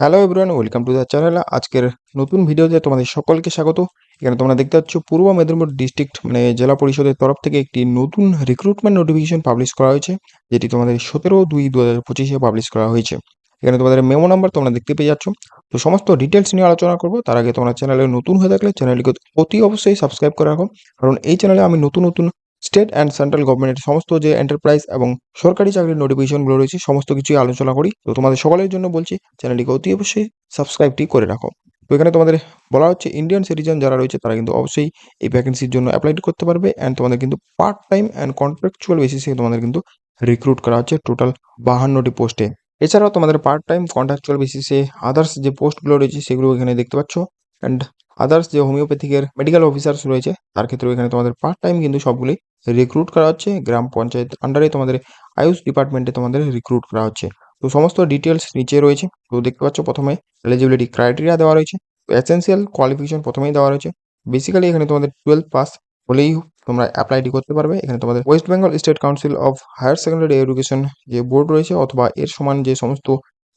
Hello everyone welcome to the channel আজকের নতুন ভিডিওতে তোমাদের সকলকে স্বাগত। এখানে তোমরা দেখতে পাচ্ছ, পূর্ব মেদিনীপুর ডিস্ট্রিক্ট মানে জেলা পরিষদের তরফ থেকে একটি নতুন রিক্রুটমেন্ট নোটিফিকেশন পাবলিশ করা হয়েছে, যেটি তোমাদের সতেরো দুই দু হাজার পঁচিশে পাবলিশ করা হয়েছে। এখানে তোমাদের মেমো নাম্বার তোমরা দেখতে পেয়ে যাচ্ছ। তো সমস্ত ডিটেলস নিয়ে আলোচনা করব। তার আগে তোমরা চ্যানেলে নতুন হয়ে থাকলে চ্যানেলটিকে অতি অবশ্যই সাবস্ক্রাইব করে রাখো। কারণ এই চ্যানেলে আমি নতুন নতুন স্টেট অ্যান্ড সেন্ট্রাল গভর্নমেন্টের সমস্ত যে এন্টারপ্রাইজ এবং সরকারি চাকরির নোটিফিকেশনগুলো রয়েছে, সমস্ত কিছুই আলোচনা করি। তো তোমাদের সকলের জন্য বলছি, চ্যানেলটিকে অতি অবশ্যই সাবস্ক্রাইবটি করে রাখো। তো এখানে তোমাদের বলা হচ্ছে ইন্ডিয়ান সিটিজেন যারা রয়েছে, তারা কিন্তু অবশ্যই এই ভ্যাকেন্সির জন্য অ্যাপ্লাই করতে পারবে অ্যান্ড তোমাদের কিন্তু পার্ট টাইম অ্যান্ড কন্ট্রাকচুয়াল বেসিসে তোমাদের কিন্তু রিক্রুট করা হচ্ছে টোটাল বাহান্নটি পোস্টে এছাড়াও তোমাদের পার্ট টাইম কন্ট্রাকচুয়াল বেসিসে আদার্স যে পোস্টগুলো রয়েছে, সেগুলো এখানে দেখতে পাচ্ছ। অ্যান্ড আদার্স যে হোমিওপ্যাথিকের মেডিকেল অফিসার্স রয়েছে, তার ক্ষেত্রেও এখানে তোমাদের পার্ট টাইম কিন্তু সবগুলি রিক্রুট করা হচ্ছে। গ্রাম পঞ্চায়েত আন্ডারে তোমাদের আয়ুষ ডিপার্টমেন্টে তোমাদের রিক্রুট করা হচ্ছে। তো সমস্ত ডিটেলস নিচে রয়েছে। তো দেখতে পাচ্ছ প্রথমে এলিজিবিলিটি ক্রাইটেরিয়া দেওয়া রয়েছে। এসেন্সিয়াল কোয়ালিফিকেশন প্রথমেই দেওয়া রয়েছে। বেসিক্যালি এখানে তোমাদের টুয়েলভ পাস হলেই তোমরা অ্যাপ্লাইটি করতে পারবে। এখানে তোমাদের West Bengal State Council of Higher Secondary Education যে বোর্ড রয়েছে, অথবা এর সমান যে সমস্ত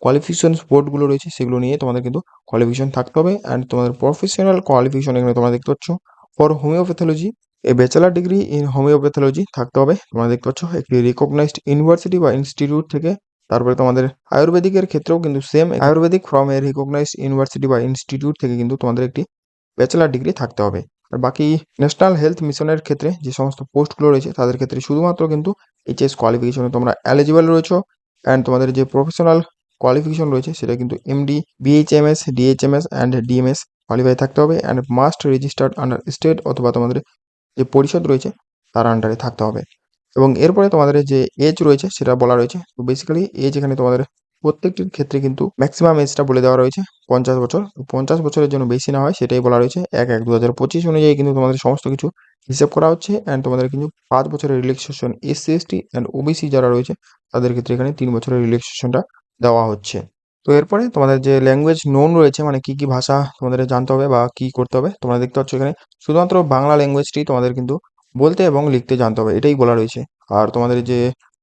কোয়ালিফিকেশন বোর্ডগুলো রয়েছে, সেগুলো নিয়ে তোমাদের কিন্তু কোয়ালিফিকেশন থাকতে হবে অ্যান্ড তোমাদের প্রফেশনাল কোয়ালিফিকেশন এখানে তোমরা দেখতে পাচ্ছ। For homeopathology a bachelor degree in homeopathology থাকতে হবে। তোমরা দেখতে পাচ্ছ, একটি রিকগনাইজড ইউনিভার্সিটি বা ইনস্টিটিউট থেকে, তারপরে তোমাদের আয়ুর্বেদিকের ক্ষেত্রেও কিন্তু same ayurvedic from a recognised university বা ইনস্টিটিউট থেকে কিন্তু তোমাদের একটি ব্যাচেলার ডিগ্রি থাকতে হবে। আর বাকি ন্যাশনাল হেলথ মিশনের ক্ষেত্রে যে সমস্ত পোস্টগুলো রয়েছে, তাদের ক্ষেত্রে শুধুমাত্র কিন্তু এইচএস কোয়ালিফিকেশনে তোমরা এলিজিবল রয়েছো। অ্যান্ড তোমাদের যে প্রফেশনাল কোয়ালিফিকেশন রয়েছে, সেটা কিন্তু MD BHMS DHMS and DMS qualify থাকতে হবে and must registered under state অথবা তোমাদের যে পরিষদ রয়েছে, তার আন্ডারে থাকতে হবে। এবং এরপরে তোমাদের যে এজ রয়েছে, সেটা বলা রয়েছে। তো বেসিক্যালি এজ এখানে তোমাদের প্রত্যেকটির ক্ষেত্রে কিন্তু ম্যাক্সিমাম এজটা বলে দেওয়া রয়েছে, পঞ্চাশ বছর। পঞ্চাশ বছরের জন্য বেশি না হয়, সেটাই বলা রয়েছে। এক এক দু হাজার পঁচিশ অনুযায়ী কিন্তু তোমাদের সমস্ত কিছু হিসেব করা হচ্ছে অ্যান্ড তোমাদের কিন্তু পাঁচ বছরের relaxation SC ST and OBC যারা রয়েছে, তাদের ক্ষেত্রে এখানে তিন বছরের রিল্যাক্সেশনটা দেওয়া হচ্ছে। তো এরপরে তোমাদের যে ল্যাঙ্গুয়েজ নোন রয়েছে মানে কি কি ভাষা তোমাদের জানতে হবে বা কি করতে হবে, তোমরা দেখতে পাচ্ছ এখানে শুধুমাত্র বাংলা ল্যাঙ্গুয়েজটি তোমাদের কিন্তু বলতে এবং লিখতে জানতে হবে, এটাই বলা রয়েছে। আর তোমাদের যে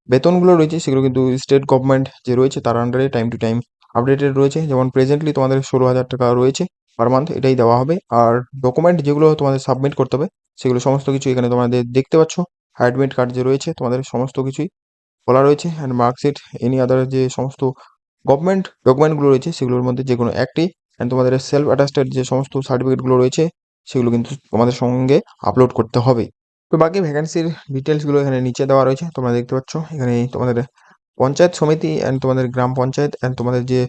বেতনগুলো রয়েছে, সেগুলো কিন্তু স্টেট গভর্নমেন্ট যে রয়েছে, তার আন্ডারে টাইম টু টাইম আপডেটেড রয়েছে। যেমন প্রেজেন্টলি তোমাদের ষোলো হাজার টাকা রয়েছে পার মান্থ এটাই দেওয়া হবে। আর ডকুমেন্ট যেগুলো তোমাদের সাবমিট করতে হবে, সেগুলো সমস্ত কিছু এখানে তোমাদের দেখতে পাচ্ছ। অ্যাডমিট কার্ড যে রয়েছে, তোমাদের সমস্ত কিছুই বলা রয়েছে অ্যান্ড মার্কশিট এনি আদার যে সমস্ত গভর্নমেন্ট ডকুমেন্টগুলো রয়েছে, সেগুলোর মধ্যে যে কোনো একটি অ্যান্ড তোমাদের সেলফ অ্যাটাস্টেড যে সমস্ত সার্টিফিকেটগুলো রয়েছে, সেগুলো কিন্তু তোমাদের সঙ্গে আপলোড করতে হবে। তো বাকি ভ্যাকেন্সির ডিটেলসগুলো এখানে নিচে দেওয়া রয়েছে, তোমরা দেখতে পাচ্ছ, এখানে তোমাদের পঞ্চায়েত সমিতি অ্যান্ড তোমাদের গ্রাম পঞ্চায়েত অ্যান্ড তোমাদের যে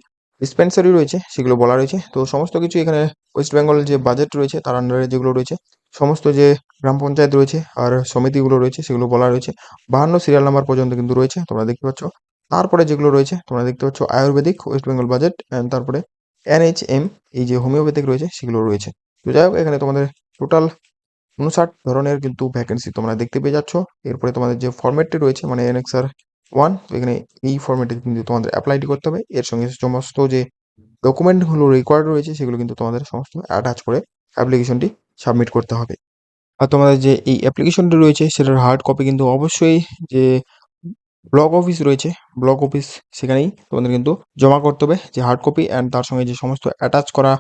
ডিসপেন্সারি রয়েছে, সেগুলো বলা রয়েছে। তো সমস্ত কিছু এখানে ওয়েস্ট বেঙ্গল যে বাজেট রয়েছে, তার আন্ডারে যেগুলো রয়েছে, সমস্ত যে গ্রাম পঞ্চায়েত রয়েছে আর সমিতিগুলো রয়েছে, সেগুলো বলা রয়েছে। বাহান্ন সিরিয়াল নাম্বার পর্যন্ত কিন্তু রয়েছে, তোমরা দেখতে পাচ্ছ। তারপরে যেগুলো রয়েছে, তোমরা দেখতে পাচ্ছ আয়ুর্বেদিক, ওয়েস্ট বেঙ্গল বাজেট অ্যান্ড তারপরে এনএইচএম এই যে হোমিওপ্যাথিক রয়েছে, সেগুলো রয়েছে। তো যাই হোক, এখানে তোমাদের টোটাল উনষাট ধরনের কিন্তু ভ্যাকেন্সি তোমরা দেখতে পেয়ে যাচ্ছ। এরপরে তোমাদের যে ফর্ম্যাটটি রয়েছে মানে এনএক্সআর ওয়ান তো এখানে এই ফর্ম্যাটে কিন্তু তোমাদের অ্যাপ্লাইটি করতে হবে। এর সঙ্গে সমস্ত যে ডকুমেন্টগুলো রিকোয়ার্ড রয়েছে, সেগুলো কিন্তু তোমাদের সমস্ত অ্যাটাচ করে অ্যাপ্লিকেশনটি সাবমিট করতে হবে। আর তোমাদের যে এই অ্যাপ্লিকেশনটি রয়েছে, সেটার হার্ড কপি কিন্তু অবশ্যই যে ব্লক অফিস রয়েছে ব্লক অফিস সেখানেই তোমাদের কিন্তু জমা করতে হবে যে হার্ড কপি অ্যান্ড তার সঙ্গে যে সমস্ত অ্যাটাচ করা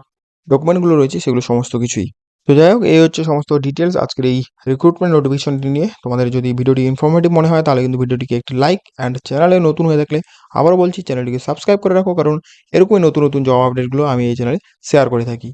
ডকুমেন্টগুলো রয়েছে, সেগুলো সমস্ত কিছুই। তো যাই হোক, এই হচ্ছে সমস্ত ডিটেলস আজকের এই রিক্রুটমেন্ট নোটিফিকেশনটি নিয়ে। তোমাদের যদি ভিডিওটি ইনফরমেটিভ মনে হয়, তাহলে কিন্তু ভিডিওটিকে একটি লাইক অ্যান্ড চ্যানেলে নতুন হয়ে থাকলে আবারও বলছি চ্যানেলটিকে সাবস্ক্রাইব করে রাখো, কারণ এরকমই নতুন নতুন জব আপডেটগুলো আমি এই চ্যানেলে শেয়ার করে থাকি।